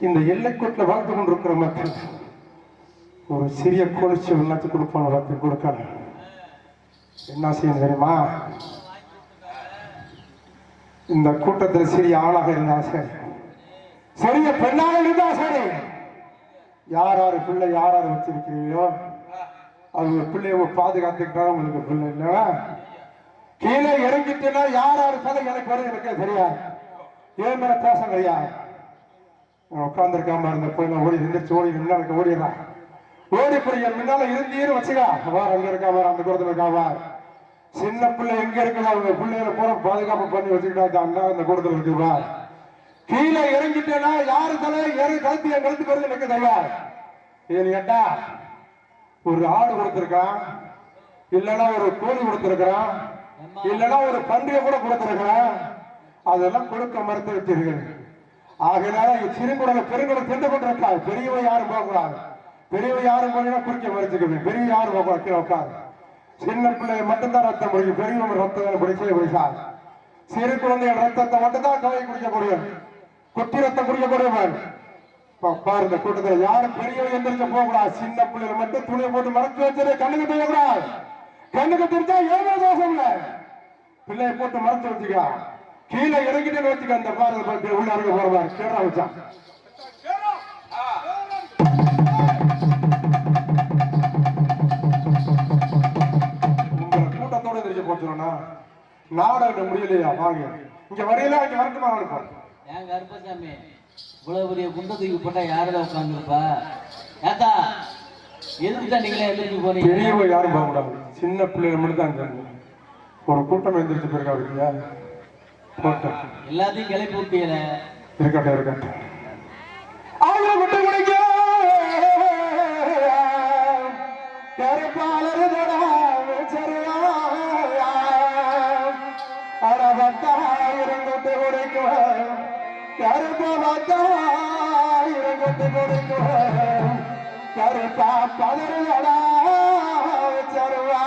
இந்த எல்லைக்கோட்டில் வாழ்ந்து கொண்டிருக்கிற மக்கள் ஒரு சிறிய கோழிச்சி எல்லாத்துக்கும் கொடுப்பான பார்த்து கொடுக்கணும் என்ன செய்யணும் தெரியுமா? இந்த கூட்டத்தில் சிறிய ஆளாக இருந்தா சரி. சிறிய பெண்ணாக இருந்தா சரி. யார் யார் பிள்ளை யார் யார் வச்சிருக்கிறீங்களோ அவங்க பிள்ளைய பாதுகாத்துக்கிட்டா உங்களுக்கு பிள்ளை இல்லைன்னா கீழே இறங்கிட்டுனா யார் யார் கதை எனக்கு வரும் எனக்கு தெரியாது. ஏன் மேல பேச கிடையாது உட்காந்துருக்காம இருந்த போய் நான் ஓடி இருந்துச்சு ஓடி முன்னாடி ஓடிடுறான் ஓடி என் முன்னால இருந்தீன்னு வச்சுக்கா. வார் அங்க இருக்கா வார் அந்த கூடத்துல இருக்கா வார். சின்ன பிள்ளை எங்க இருக்குது அவங்க பிள்ளைகளை பூரா பாதுகாப்பு பண்ணி வச்சுக்கிட்டா அண்ணா அந்த கூடத்துல இருக்கு வார் கீழே இறங்கிட்டேன்னா யாரு தலை யாரு கழுத்து என் கழுத்து வருது எனக்கு தயார் இது கேட்டா ஒரு ஆடு கொடுத்திருக்கான் இல்லைன்னா ஒரு கோழி கொடுத்திருக்கிறான். இல்லைன்னா ஒரு பன்றியை கூட கொடுத்திருக்கிறான். அதெல்லாம் கொடுக்க மறுத்து வச்சிருக்கேன். ஆகையினால சிறுகுடல பெருங்குடல் திண்டு கொண்டிருக்கா பெரியவன் யாரும் போகக்கூடாது. பெரியவன் யாரும் போனீங்கன்னா குறுக்க மறைச்சுக்கணும் பெரிய யாரும் போகக்கூடாது. கீழே உட்காரு. சின்ன பிள்ளைய மட்டும்தான் ரத்தம் பிடிக்கும். பெரியவங்க ரத்தம் பிடிக்கவே பிடிக்காது சிறு குழந்தைகள் ரத்தத்தை மட்டும்தான் கவலை குடிக்கக்கூடிய முடியும் குட்டி ரத்தம் குடிக்கக்கூடியவன் பாருங்க கூட்டத்தில் யாரும் பெரியவங்க எந்திரிக்க போகக்கூடாது. சின்ன பிள்ளைகள் மட்டும் துணியை போட்டு மறைச்சு வச்சிரு. கண்ணுக்கு தெரியக்கூடாது. கண்ணுக்கு தெரிஞ்சா ஏதோ தோஷம் இல்லை. பிள்ளையை போட்டு மறைச்சு வச்சுக்கலாம். கீழே இறங்கிட்டு வச்சுக்க அந்த பாரு பார்த்து உள்ள இறங்க போற மாதிரி கேரளா வச்சான் உங்களை கூட்டத்தோட எந்திரிச்சு போச்சுனா நாடகம் முடியலையா? வாங்க. இங்க வரையில இங்க வரட்டுமா? அனுப்போம் ஏன் கருப்பசாமி? இவ்வளவு பெரிய குண்டை தூக்கி போட்டா யாரோட உட்காந்துருப்பா ஏத்தா எதுக்கு தான் நீங்களே எந்திரிச்சு போறீங்க பெரியவங்க யாரும் போகக்கூடாது சின்ன பிள்ளைகள் மட்டும் தான். ஒரு கூட்டம் எந்திரிச்சு போயிருக்கா இல்லையா போட்டோம் எல்லாத்தையும் கிளப்பி விட்டீங்கள இருக்கட்டும் இருக்கட்டும் ஆயிரம் விட்டு குடிக்க. கருப்பா பதறுதடா சருவா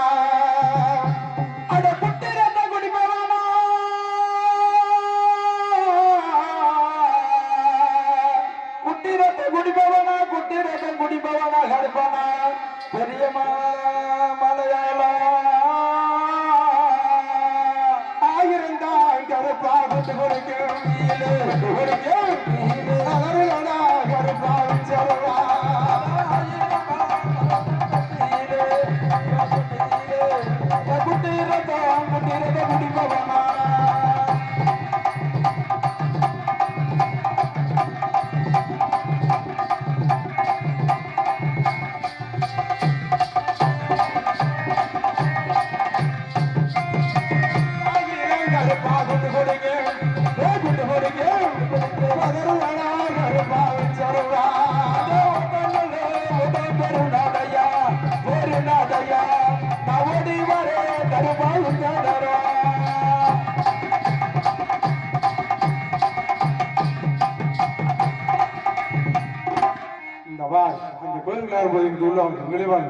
நேரம் போய்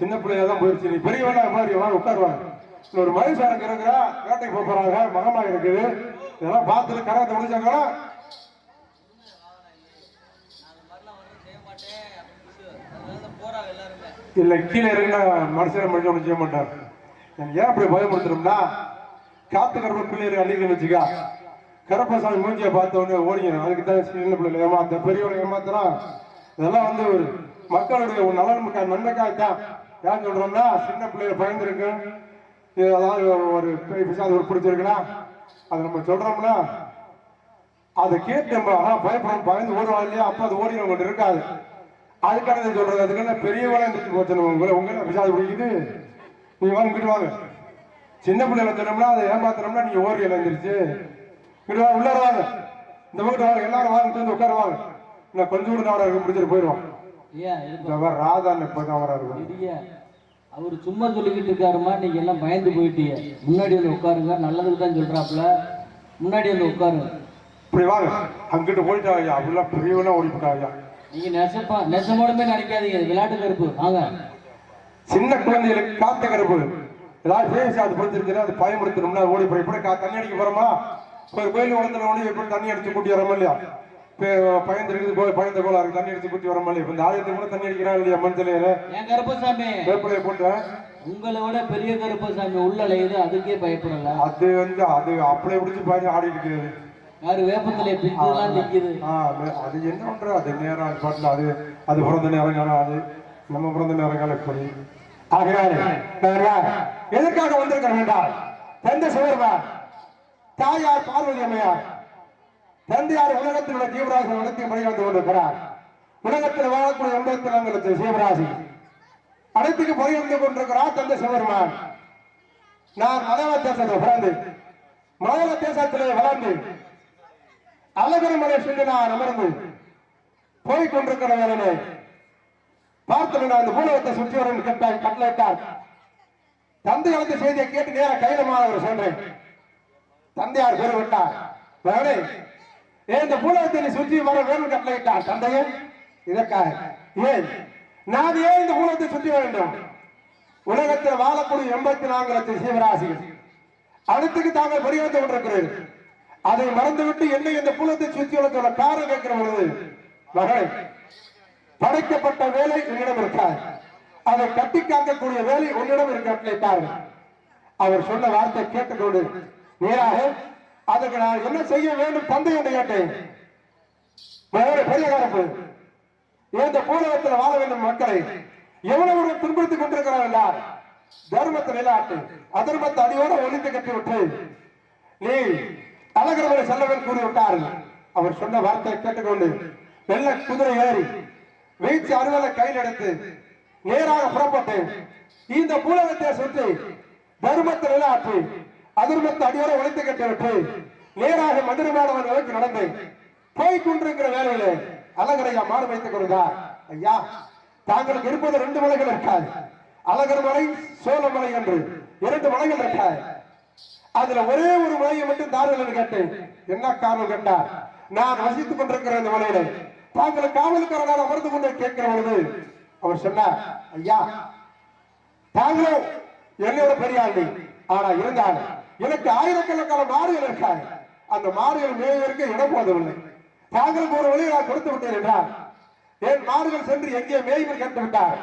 சின்ன பிள்ளையா தான் போயிருச்சு நீ பெரியவனா மாதிரி எல்லாம் உட்காருவாங்க. ஒரு மனுஷன் இருக்கிறா வேட்டைக்கு போக போறாங்க மகமா இருக்குது. இதெல்லாம் பார்த்துட்டு கரகத்தை முடிச்சாங்களா? இல்ல கீழே இறங்கினா மனுஷனை மனுஷன் ஒன்றும் செய்ய மாட்டார். ஏன் அப்படி பயமுறுத்துறோம்னா காத்து கருப்ப பிள்ளைகளை அள்ளிக்க வச்சுக்கா. கருப்பசாமி மூஞ்சியை பார்த்த உடனே ஓடிக்கணும். அதுக்கு தான் சின்ன பிள்ளைகளை ஏமாத்த பெரியவங்களை ஏமாத்துறான் இதெல்லாம் வந்து ஒரு மக்களுடைய ஒரு நலனுக்காக நன்மைக்காகத்தான் ஏன் சொல்றோம்னா சின்ன பிள்ளைய பயந்துருக்கு. ஏதாவது அதாவது ஒரு பெரிய பிசாது ஒரு பிடிச்சிருக்குன்னா அதை நம்ம சொல்றோம்னா அதை கேட்டு நம்ம ஆஹா பயப்படும் பயந்து ஓடுவாங்க இல்லையா? அப்ப அது ஓடி உங்கள்கிட்ட இருக்காது. அதுக்கான சொல்றது அதுக்கான பெரியவளை எந்திரிச்சு போச்சு உங்களை உங்களை பிசாது பிடிக்குது? நீங்க வாங்க இங்கிட்டு வாங்க. சின்ன பிள்ளைகளை சொன்னோம்னா அதை ஏமாத்தினோம்னா நீங்க ஓடி எந்திரிச்சு இங்கிட்டு வாங்க உள்ளார வாங்க. இந்த வீட்டு வாங்க எல்லாரும் வாங்க வந்து உட்காருவாங்க. கொஞ்சம் கூட நான் பிடிச்சிட்டு போயிடுவான் போயிடுவோம். ஏன் ராதான் இப்பதான் வர இருக்கும் இடிய அவர் சும்மா சொல்லிக்கிட்டு இருக்காருமா நீங்க எல்லாம் பயந்து போயிட்டீங்க முன்னாடி வந்து உட்காருங்க நல்லதுக்கு தான் சொல்றாப்புல. முன்னாடி வந்து உட்காருங்க இப்படி வாங்க. அங்கிட்டு போயிட்டா ஐயா அப்படிலாம் பிரிவுனா ஓடிவிட்டா ஐயா. நீங்க நெசப்பா நெசமோடுமே நினைக்காதீங்க விளையாட்டு கருப்பு. வாங்க. சின்ன குழந்தைகளுக்கு காத்த கருப்பு. ஏதாவது பேசி அது பிடிச்சிருச்சுன்னா அது பயமுறுத்தணும்னா ஓடி போய். இப்படி கா தண்ணி அடிக்க போறோமா? ஒரு கோயில் உடத்துல ஓடி எப்படி தண்ணி அடிச்சு கூட்டி வரோமா இல்லையா? பயந்துருக்குது போய் பயந்த இருக்கு. தண்ணி கூட்டி வரோமா இல்லையா இப்போ இந்த ஆலயத்துக்கு கூட தண்ணி அடிக்கிறாங்க இல்லையா மஞ்சள் என் கருப்பசாமி? வேப்பிலையை போட்டு. உங்களை விட பெரிய கருப்பசாமி உள்ள அலையுது அதுக்கே பயப்படல. அது வந்து அது அப்படியே பிடிச்சி பாரு ஆடிட்டு இருக்குது யாரு வேப்பந்தலைய ஆ, அது- என்ன பண்ற அது நேரம் பாட்டுல அது அது பிறந்த நேரம் காலம் அது நம்ம பிறந்த நேரம் காலம் எப்படி ஆகிறாரு. எதற்காக வந்திருக்கிறோம் என்றால் தந்தை சிவருமான் தாயார் பார்வதி அம்மையார். தந்தையார் உலகத்தில் உள்ள ஜீவராசி நடத்தி முறை வந்து கொண்டிருக்கிறார். உலகத்தில் வாழக்கூடிய எண்பத்தி நான்கு ஜீவராசி அனைத்துக்கு முறை வந்து கொண்டிருக்கிறார் தந்தை சிவருமான் நான் மலையாள தேசத்தில் பிறந்து மலையாள தேசத்திலே வளர்ந்து அழகர் மலை சென்று நான் அமர்ந்து போய் கொண்டிருக்கிற பார்த்து நான் அந்த பூலகத்தை சுற்றி வரும் கேட்டார் கட்டளையிட்டார். தந்தை வந்து செய்தியை கேட்டு நேர கைலமானவர் சென்றேன். தந்தையார் பெருவிட்டார் மகனே இந்த பூலகத்தை நீ சுற்றி வர வேணும் கட்டளையிட்டார் தந்தையே இதற்காக. ஏன்? நான் ஏன் இந்த பூலகத்தை சுற்றி வேண்டும்? உலகத்தில் வாழக்கூடிய எண்பத்தி நான்கு லட்சம் சீவராசிகள் அடுத்துக்கு தாங்கள் பரிவந்து கொண்டிருக்கிறீர்கள். அதை மறந்துவிட்டு என்னை இந்த புலத்தை சுற்றி வளர்த்துள்ள காரணம் கேட்கிற பொழுது மகளை படைக்கப்பட்ட வேலை என்னிடம் இருக்காது. அதை கட்டி காக்கக்கூடிய வேலை உன்னிடம் இருக்க அவர் சொன்ன வார்த்தை கேட்டுக்கொண்டு நேராக அதற்கு நான் என்ன செய்ய வேண்டும் தந்தை என்று கேட்டேன். பெரிய காரப்பு இந்த பூலகத்தில் வாழ வேண்டும் மக்களை. எவ்வளவு துன்புறுத்திக் கொண்டிருக்கிறார் தர்மத்தை நிலாட்டு அதர்மத்தை அடியோட ஒழித்து கட்டி விட்டு. நீ அழகிறவரை செல்லவன் கூறிவிட்டார்கள். அவர் சொன்ன வார்த்தையை கேட்டுக்கொண்டு வெள்ள குதிரை ஏறி வீச்சு அறுவலை கையில் எடுத்து நேராக புறப்பட்டு இந்த பூலகத்தை சுற்றி தர்மத்தை நிலாட்டி அதர்மத்தை அடியோட உழைத்து கட்டிவிட்டு நேராக மதுரை மாணவன் நிலைக்கு நடந்து போய் கொண்டிருக்கிற வேலையிலே அழகரையா மாறு வைத்துக் கொண்டார் ஐயா தாங்களுக்கு இருப்பது ரெண்டு மலைகள் இருக்காது. அழகர் மலை சோழமலை என்று இரண்டு மலைகள் இருக்காது. அதுல ஒரே ஒரு மலையை மட்டும் தாருங்கள் கேட்டேன். என்ன காரணம் கேட்டா நான் வசித்துக் கொண்டிருக்கிற அந்த மலையில தாங்கள் காவலுக்காரனாக அமர்ந்து கொண்டு கேட்கிற பொழுது அவர் சொன்னார் ஐயா தாங்களும் என்னோட பெரியாண்டி ஆனா இருந்தாலும் எனக்கு ஆயிரக்கணக்கான மாடுகள் இருக்காங்க அந்த மாடுகள் மேய்வதற்கு இடம் போதவில்லை தாங்கள் ஒரு வழியை நான் கொடுத்து விட்டேன் என்றார். என் மாடுகள் சென்று எங்கே மேய்வர் கேட்டு விட்டார்.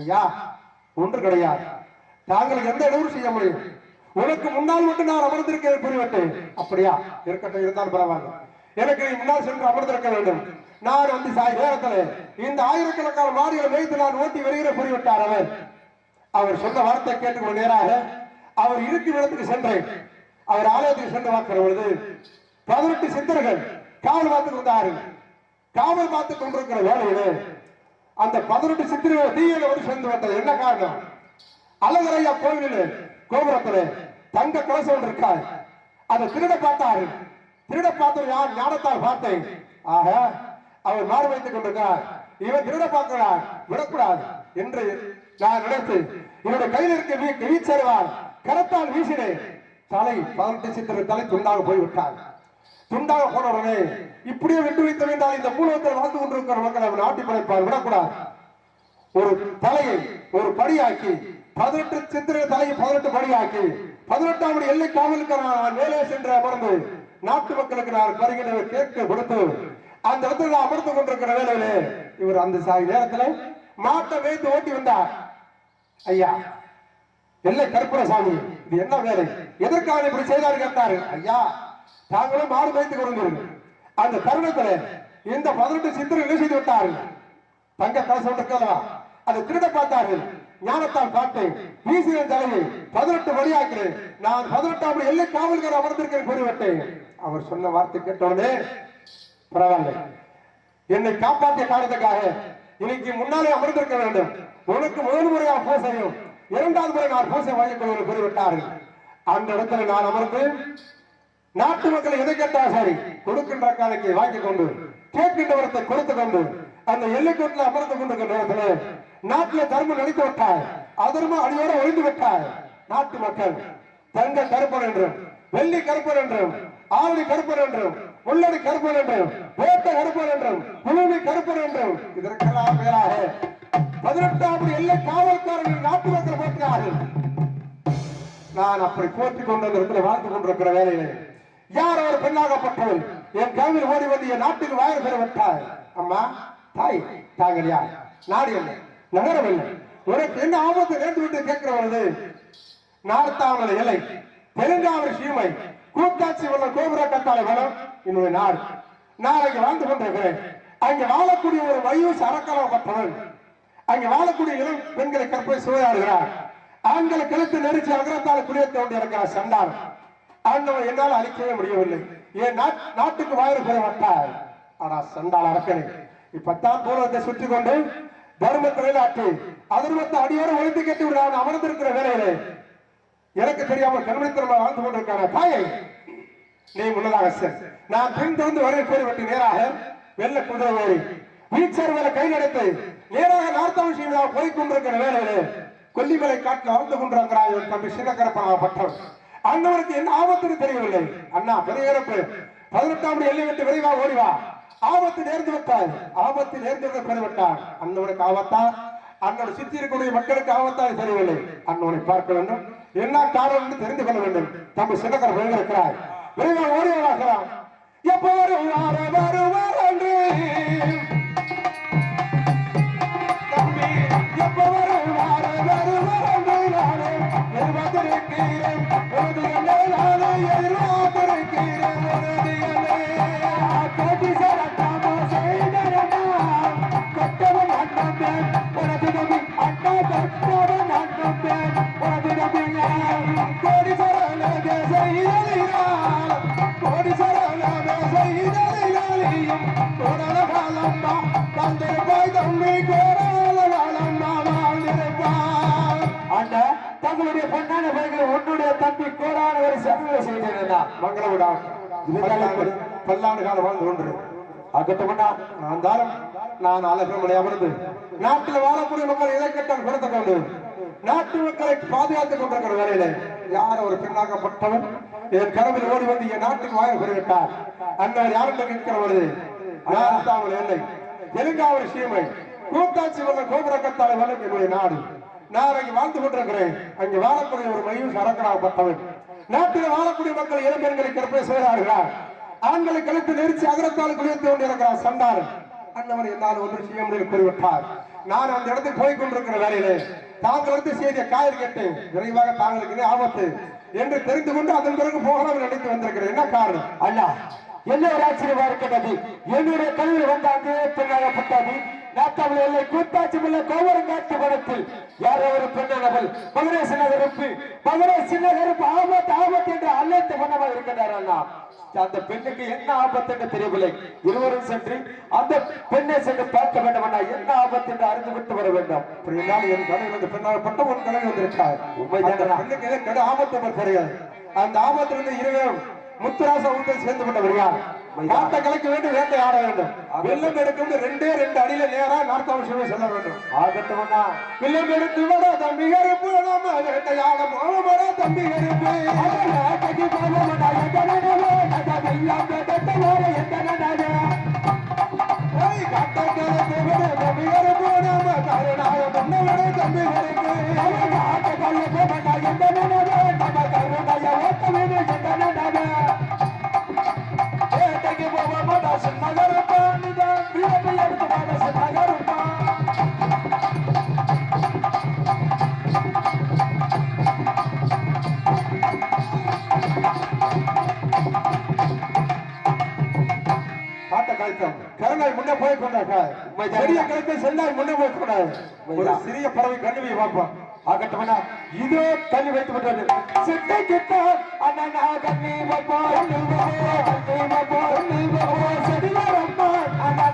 ஐயா ஒன்று கிடையாது. தாங்களுக்கு எந்த இடமும் செய்ய முடியும்? உனக்கு முன்னால் மட்டும் நான் அமர்ந்திருக்க புரிவட்டேன் அப்படியா? இருக்கட்டும் இருந்தாலும் பரவாயில்ல. எனக்கு நீ முன்னால் சென்று அமர்ந்திருக்க வேண்டும். நான் வந்து சாய் நேரத்தில் இந்த ஆயிரக்கணக்கான மாடுகளை மேய்த்து நான் ஓட்டி வருகிற புரிவிட்டார் அவர். அவர் சொன்ன வார்த்தை கேட்டுக்கொண்டு நேராக அவர் இருக்கும் இடத்துக்கு சென்றேன். அவர் ஆலயத்துக்கு சென்று பார்க்கிற பொழுது பதினெட்டு சித்தர்கள் காவல் பார்த்து கொண்டார்கள். காவல் பார்த்து கொண்டிருக்கிற வேலையிலே அந்த பதினெட்டு சித்திரங்கள் தீயில ஒரு சேர்ந்து வந்தது என்ன காரணம்? அழகரையா கோவிலில் கோபுரத்தில் தங்க கலசம் ஒன்று அதை திருட பார்த்தாரு. திருட பார்த்தவர் யார்? ஞானத்தால் பார்த்தேன். ஆக அவர் மாறு வைத்துக் கொண்டிருக்கிறார். இவன் திருட பார்க்கிறார் விடக்கூடாது. என்று நான் நினைத்து இவருடைய கையில் இருக்க வீச்சருவான் கரத்தால் வீசினேன் தலை பதினெட்டு சித்திர தலை துண்டாக போய்விட்டார். துண்டாக போன இப்படியே விட்டு வைத்து வைத்தால் இந்த மூலத்தில் வாழ்ந்து கொண்டிருக்கிற மக்களை அவன் ஆட்டி படைப்பார் விடக்கூடாது. ஒரு தலையை ஒரு படியாக்கி பதினெட்டு சித்திரை தலையை பதினெட்டு படியாக்கி பதினெட்டாம் படி எல்லை காவலுக்கு நான் மேலே சென்று அமர்ந்து நாட்டு மக்களுக்கு நான் வருகிற கேட்க கொடுத்து அந்த இடத்துல நான் அமர்ந்து கொண்டிருக்கிற வேலையிலே இவர் அந்த சாய் நேரத்துல மாட்டை வைத்து ஓட்டி வந்தார். ஐயா எல்லை கருப்பரசாமி இது என்ன வேலை? எதற்காக இப்படி செய்தார் கேட்டாரு ஐயா தாங்களும் மாடு வைத்துக் கொண்டிருந்தீர்கள். அந்த தருணத்துல இந்த பதினெட்டு சித்திரை என்ன செய்து விட்டார்கள்? தங்க கலசம் இருக்கல்லவா அதை திருட பார்த்தார்கள். ஞானத்தால் பார்த்தேன். வீசின தலையை பதினெட்டு வழியாக்கிறேன் நான் பதினெட்டாம் எல்லை காவல்கார அமர்ந்திருக்கிறேன் கூறிவிட்டேன். அவர் சொன்ன வார்த்தை கேட்ட உடனே பரவாயில்லை. என்னை காப்பாற்றிய காரணத்துக்காக இன்னைக்கு முன்னாலே அமர்ந்திருக்க வேண்டும். உனக்கு முதல் முறையாக போ செய்யும். இரண்டாவது முறை நான் பூசை வாங்கிக் கொள்வது கூறிவிட்டார்கள். அந்த இடத்துல நான் அமர்ந்து நாட்டு மக்கள் எதை கேட்டால் சரி கொடுக்கின்ற காலைக்கு வாங்கிக் கொண்டு கேட்கின்றவரத்தை கொடுத்து கொண்டு அந்த எல்லைக்கோட்டில் அமர்ந்து கொண்டிருக்கிற நேரத்தில் நாட்டில் தர்மம் நடித்து விட்டார் அதர்மம் அடியோட ஒழிந்து விட்டார் நாட்டு மக்கள் தங்க கருப்பன் என்றும் வெள்ளி கருப்பன் என்றும் ஆவணி கருப்பன் என்றும் உள்ளடி கருப்பன் என்றும் போட்ட கருப்பன் என்றும் புழுவி கருப்பன் என்றும் இதற்கெல்லாம் மேலாக பதினெட்டாம் எல்லை காவல்காரர்கள் நாட்டு மக்கள் போட்டினார்கள் நான் அப்படி போற்றிக் கொண்டு இடத்துல வாழ்ந்து கொண்டிருக்கிற வேலையிலே யார் ஒரு பெண்ணாகப்பட்டவள்? என் கவியில் ஓடி வந்து என் நாட்டில் வாயில் பெற விட்டாய் அம்மா தாய் தாங்கள் யார்? நாடு என்ன? நகரம் என்ன? உனக்கு என்ன ஆபத்து நேர்ந்து விட்டு கேட்கிற பொழுது நார்த்தாமலை இலை தெலுங்காவரி சீமை கூட்டாட்சி உள்ள கோபுர கத்தாலை வனம் என்னுடைய நாடு. நான் அங்கே வாழ்ந்து கொண்டிருக்கிறேன். அங்கே வாழக்கூடிய ஒரு வயூஸ் அறக்கலப்பட்டவன் அங்க வாழக்கூடிய இளம் பெண்களை கற்பனை சுவையாடுகிறார். ஆண்களை கிழத்து நெரிச்சு அகரத்தால் குடியேற்ற கொண்டு இருக்கிறார் சண்டார். ஆண்டவன் என்னால் அழிக்கவே முடியவில்லை. ஏன் நாட்- நாட்டுக்கு வாயிறு பெற மாட்டார். ஆனா சண்டால் அரக்கனை. இப்பத்தான் பூலத்தை சுற்றி கொண்டு தர்மத்தை நிலைநாட்டி அதர்மத்தை அடியோடு ஒழித்து கட்டி விடாமல் அமர்ந்திருக்கிற வேலையிலே எனக்கு தெரியாமல் கண்மணித்தனமாக வாழ்ந்து கொண்டிருக்கான. தாயை நீ முன்னதாக சார் நான் பின் தொடர்ந்து வரை போய்விட்டு நேராக வெள்ள குதிரை வீச்சர் வேலை கை நடத்து நேராக நார்த்தம் விஷயம் போய் கொண்டிருக்கிற வேலையிலே கொல்லிமலை காட்டில் வாழ்ந்து கொண்டிருக்கிறாய் என் தம்பி சின்னக்கரப்பனாகப்பட்டவன் அண்ணவருக்கு என்ன ஆபத்துன்னு தெரியவில்லை. அண்ணா பெரிய இறப்பு பதினெட்டாம் எல்லை விட்டு விரைவா ஓடிவா ஆபத்து நேர்ந்து விட்டார் ஆபத்து நேர்ந்து விட பெருவிட்டான் அண்ணவனுக்கு ஆபத்தா? அண்ணோட சுத்தி இருக்கக்கூடிய மக்களுக்கு ஆபத்தா தெரியவில்லை. அண்ணவனை பார்க்க வேண்டும். என்ன காரணம் என்று தெரிந்து கொள்ள வேண்டும். தம்பி சின்னக்கர போயிருக்கிறார் விரைவா ஓடி எப்போ வருவார் வருவார் என்று. கோடி சரணக செய்தலினால் தொடர காலம் தான் பொன்னான பைகளை உன்னுடைய தம்பி கோடான வரை சமூக செய்தேன் மங்களவிடா பல்லாண்டு காலம் வாழ்ந்து கொண்டு அகட்டமண்ணா நான் தாரம் நான் அழகமலை அமர்ந்து நாட்டில் வாழக்கூடிய மக்கள் இதை கட்டால் கொடுத்த கொண்டு நாட்டு மக்களை பாதுகாத்துக் கொண்டிருக்கிற வேலையில யார் ஒரு பெண்ணாகப்பட்டவன் என் கனவில் ஓடி வந்து என் நாட்டுக்கு வாய பெருவிட்டார் அண்ணன் யாருடைய கேட்கிற பொழுது நாட்டாமல் இல்லை தெலுங்காவரி சீமை கூட்டாட்சி வந்த கோபுரக்கத்தாலை வரும் என்னுடைய நாடு. நான் அங்கே வாழ்ந்து கொண்டிருக்கிறேன். அங்கே வாழக்கூடிய ஒரு மையூஸ் அரக்கனாகப்பட்டவன் நாட்டில் வாழக்கூடிய மக்கள் இளைஞர்களை கற்பனை செய்கிறார்களா? ஆண்களை கழுத்து நெரிச்சு அகரத்தால் குளித்து கொண்டிருக்கிறார் சண்டாரன் அண்ணவர் என்னால் ஒன்று செய்ய முடியும் கூறிவிட்டார். நான் அந்த இடத்துக்கு போய் கொண்டிருக்கிற வேலையிலே தாங்கள் வந்து செய்திய காயல் கேட்டு விரைவாக தாங்களுக்கு ஆபத்து என்று தெரிந்து கொண்டு அதன் பிறகு போகலாம் நினைத்து வந்திருக்கிறேன். என்ன காரணம்? அல்ல என்ன ஒரு ஆச்சரியமா இருக்கிறது? என்னுடைய கல்வி வந்த அங்கே பெண்ணாகப்பட்டது நாட்டாமல் எல்லை கூட்டாட்சி உள்ள கோவரங்காட்டு படத்தில் யாரோ ஒரு பெண்ணானவள் மகரேச நகருப்பு. மகரேச நகருப்பு ஆபத்து ஆபத்து என்று அழைத்து பண்ணமாக இருக்கின்றார் அண்ணா. அந்த பெண்ணுக்கு என்ன ஆபத்து என்று தெரியவில்லை. இருவரும் சென்று அந்த பெண்ணை சென்று பார்க்க வேண்டும் அண்ணா. என்ன ஆபத்து என்று அறிந்து விட்டு வர வேண்டும். அப்படி என்றால் என் கடையில் வந்து பெண்ணாகப்பட்ட ஒரு கடை வந்திருக்கார் உண்மைதான் பெண்ணுக்கு ஏதோ கடு ஆபத்து தெரியாது அந்த ஆபத்திலிருந்து இருவரும் முத்துராச உங்களை சேர்ந்து விட்டவர் யார்? காட்ட கலைக்க வேண்டும் வேட்டை ஆட வேண்டும். வெள்ளம் எடுக்கும் ரெண்டே ரெண்டு அடியில நேரா நார்த்தாவசியமே செல்ல வேண்டும். ஆகட்டும் அண்ணா. வெள்ளம் எடுத்து வர தம்பி கருப்பு நாம வேட்டையாட கலைக்க வேண்டும் தம்பி கருப்பு. கருணாய முன்னவரே தம்பி கருப்பு கருணாய் முன்னே போய் கொண்டாட்டார் பெரிய கழித்து செல்லாய் முன்னே போய் கொண்டார். ஒரு சிறிய பறவை கண்ணுவை பார்ப்போம் ஆகட்டும் அண்ணா. இதோ தள்ளி வைத்து விட்டது சிட்டை கிட்ட அண்ணா கண்ணி வப்போ கண்ணி வப்போ கண்ணி வப்போ செடியாரம்மா அண்ணா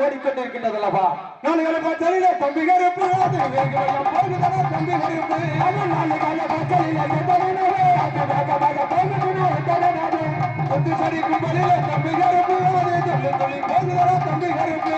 ஓடிக்கொண்டிருக்கின்றதல்லவா? நான் எனக்கு தெரியல வேகமாக போகுதுன்னு எத்தனை நாடு கொத்து சரி கும்பலிலே தம்பி கருப்பு அது துள்ளி துள்ளி போகுதடா தம்பி கருப்பு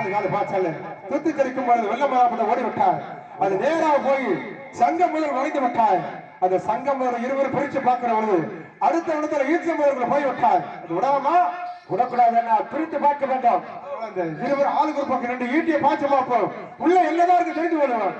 அது பாய்ச்சல் துத்து பொழுது வெள்ளமராப்பட்ட ஓடி விட்டார் அது நேராக போய் சங்கம் முதல் வளைந்து விட்டார் அந்த சங்கம் இருவரும் இருவர் பிரிச்சு பார்க்கிற பொழுது அடுத்த இடத்துல ஈச்சம் போய் விட்டார் அது விடாமா விடக்கூடாதுன்னா பிரித்து பார்க்க வேண்டும். அந்த இருவர் ஆளுக்கு பக்கம் ரெண்டு ஈட்டியை பாய்ச்சி பார்ப்போம். உள்ள என்னதான் இருக்கு தெரிந்து கொள்ளுவான்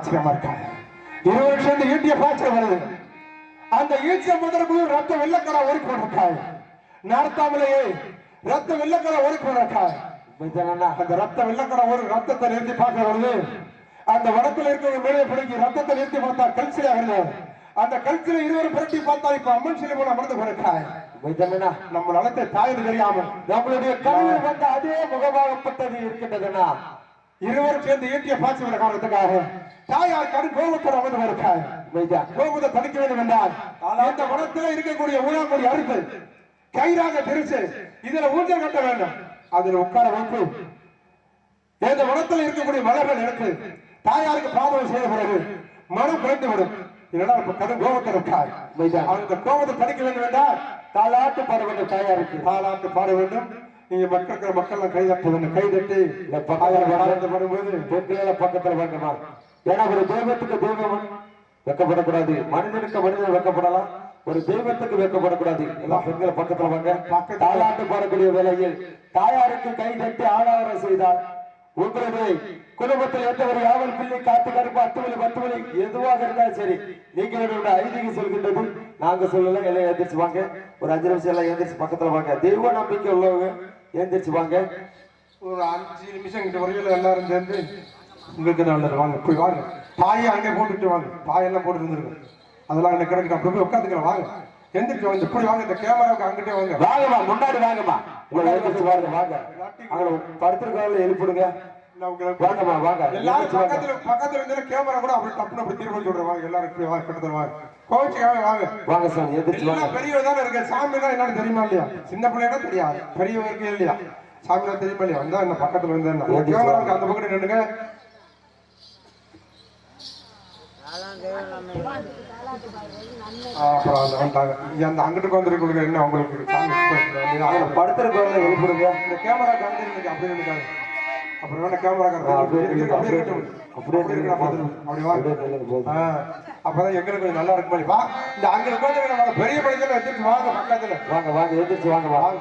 ஆச்சரியமா இருக்காங்க. இருபது சேர்ந்து ஈட்டிய பாய்ச்சல் வருது. அந்த ஈட்டிய முதற்குள்ள ரத்த வெள்ளக்கடா ஓடி போட்டிருக்காங்க. நடத்தாமலேயே ரத்த வெள்ளக்கடா ஓடி போட்டிருக்காங்க. அந்த ரத்த வெள்ளக்கடா ஒரு ரத்தத்தை நிறுத்தி பார்க்க வருது. அந்த வடத்துல இருக்கிற மேலே பிடிக்கி ரத்தத்தை நிறுத்தி பார்த்தா கல்சியா வருது. அந்த கல்சில இருவரும் புரட்டி பார்த்தா இப்ப அம்மன் சிலை போல அமர்ந்து போயிருக்காய் நம்ம நலத்தை தாயது தெரியாமல் நம்மளுடைய கனவில் வந்த அதே முகமாகப்பட்டது இருக்கின்றதுன்னா இருவரும் சேர்ந்து ஈட்டிய பாய்ச்சி விட காரணத்துக்காக தாயார் கடும் கோபத்தில் அமர்ந்து வைத்தா கோபத்தை தணிக்க வேண்டும் என்றால் அந்த வனத்தில் இருக்கக்கூடிய ஊழாங்குடி அறுத்து கயிறாக பிரிச்சு இதுல ஊஞ்சல் கட்ட வேண்டும். அதில் உட்கார வைத்து இந்த வனத்தில் இருக்கக்கூடிய மலர்கள் எடுத்து தாயாருக்கு பாதகம் செய்த பிறகு மனம் குறைந்து விடும். இல்லைன்னா இப்ப கடும் கோபத்தில் இருக்காய் வைத்தா அந்த கோபத்தை தணிக்க வேண்டும் என்றால் தாலாட்டு பாட வேண்டும் தாயாருக்கு. தாலாட்டு பாட வேண்டும். நீங்க மக்கள் மக்கள் கை தட்ட வேண்டும் கை தட்டி இந்த வரும்போது பெண்கள பக்கத்துல வேண்டுமா ஏன்னா ஒரு தெய்வத்துக்கு தெய்வம் வெக்கப்படக்கூடாது. மனிதனுக்கு மனிதன் வெக்கப்படலாம். ஒரு தெய்வத்துக்கு வெக்கப்படக்கூடாது. எல்லாம் பெண்களை பக்கத்துல வாங்க. தாலாட்டு பாடக்கூடிய வேளையில் தாயாருக்கு கை தட்டி ஆளாவரம் செய்தார் உங்களது குடும்பத்தில் எந்த ஒரு யாவல் பிள்ளை காத்து கருப்பு அத்துமலி பத்துமலி எதுவாக இருந்தாலும் சரி நீங்களோட ஐதீகம் சொல்கின்றது. நாங்க சொல்லல எல்லாம் எந்திரிச்சு வாங்க. ஒரு அஞ்சு நிமிஷம் எல்லாம் எந்திரிச்சு பக்கத்துல வாங்க. தெய்வ நம்பிக்கை உள்ளவங்க எந்திரிச்சு வாங்க. ஒரு அஞ்சு நிமிஷம் கிட்ட வரையில எல்லாரும் சேர்ந்து உங்களுக்கு நல்லது வாங்க போய் வாங்க பாயை அங்கே போட்டுட்டு வாங்க. பாயெல்லாம் போட்டு இருந்துருக்கும் அதெல்லாம் அங்கே கிடக்கு அப்படி போய் உட்காந்துக்கலாம். வாங்க. எந்திரிச்சு வந்து இப்படி வாங்க. இந்த கேமராவுக்கு அங்கிட்டே வாங்க. வாங்கம்மா முன்னாடி வாங்கம்மா. உங்களை எழுந்திரிச்சு வாங்க. வாங்க. அங்க படுத்திருக்காங்கள எழுப்பிடுங்க. நான் வாங்கம்மா வாங்க எல்லாரும். பக்கத்துல பக்கத்துல கேமரா கூட அப்படி டப்புனு அப்படி திரும்ப சொல்றேன். வாங்க எல்லாரும் இப்படி வாங்க வாங்க. கோவிச்சுக்காக வாங்க வாங்க. சாமி எந்திரிச்சு வாங்க. பெரியவர் தானே இருக்கு சாமினா என்னன்னு தெரியுமா இல்லையா? சின்ன பிள்ளைனா தெரியாது. பெரியவருக்கு இல்லையா? சாமினா தெரியுமா இல்லையா? வந்தா என்ன பக்கத்துல ஏத்தி கேமராவுக்கு அந்த பக்கம் நின்னுங்க ஆ, அப்புறம் அந்த வந்துட்டாங்க அந்த அங்கிட்டு வந்துருக்கு என்ன உங்களுக்கு? சாமி அங்க படுத்திருக்கவங்கள எழுப்பிடுங்க இந்த கேமரா காண்டி இருக்கு அப்படியே நிக்காங்க அப்புறம் வேணா கேமரா அப்பதான் எங்களுக்கு கொஞ்சம் நல்லா இருக்கும் மாதிரி வா. இந்த அங்க நம்ம பெரிய படிக்கல எடுத்துட்டு வாங்க பக்கத்துல. வாங்க வாங்க எந்திரிச்சு வாங்க வாங்க.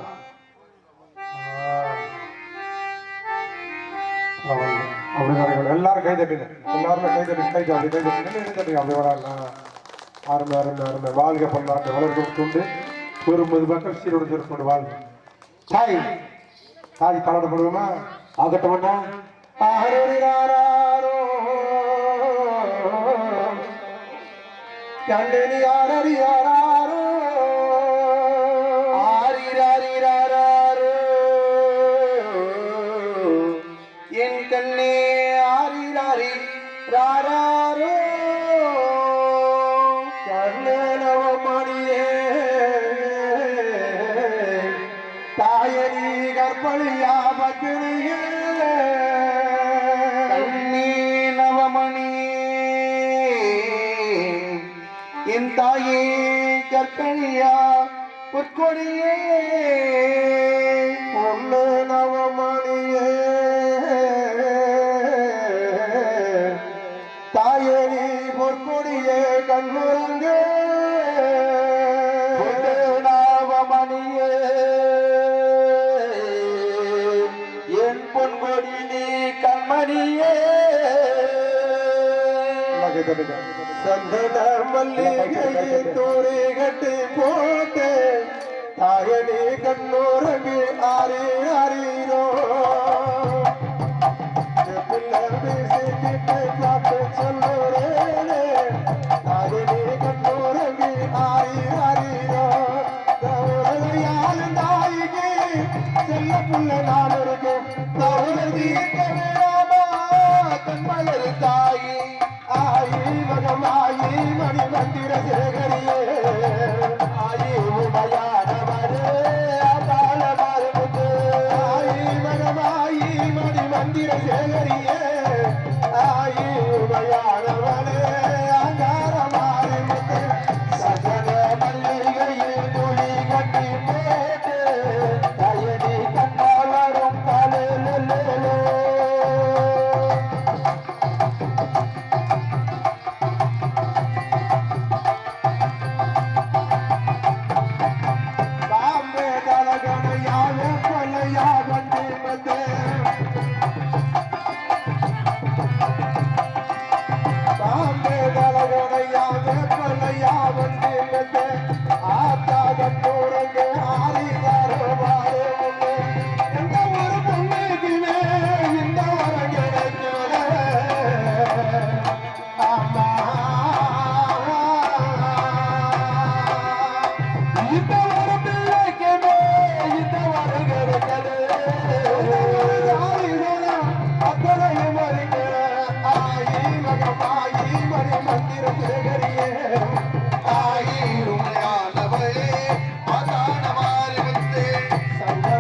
எல்லாரும் கை தட்டுங்க. எல்லாருமே கை தட்டு கை தட்டு கை தட்டு. தட்டுங்க. அப்படி வரலாம் அருமை அருமை அருமை. வாழ்க பண்ணாட்டு வளர்க்க கொண்டு ஒரு முது மக்கள் சீரோடு கொண்டு வாழ்க. தாய் தாய் பாடப்படுவோமா ஆகட்டும் அண்ணா ஆரரிராரோ கற்கழியா பொற்கொடியே. ஒன்று நவமா மல்லிகையை தூரி கட்டி போட்டு தாயனி கண்ணூரங்கி ஆறி அறியோ பிள்ளை பேசிக்கிட்டு காத்து சொல்லுறேனே தாயனி கண்ணூரங்கி ஆறி அறியோ யாரும் தாய்க்கு செல்ல பிள்ளை நான் இருக்கேன் தவறு தீர்க்க வேணாமா கண்மலர் தாய்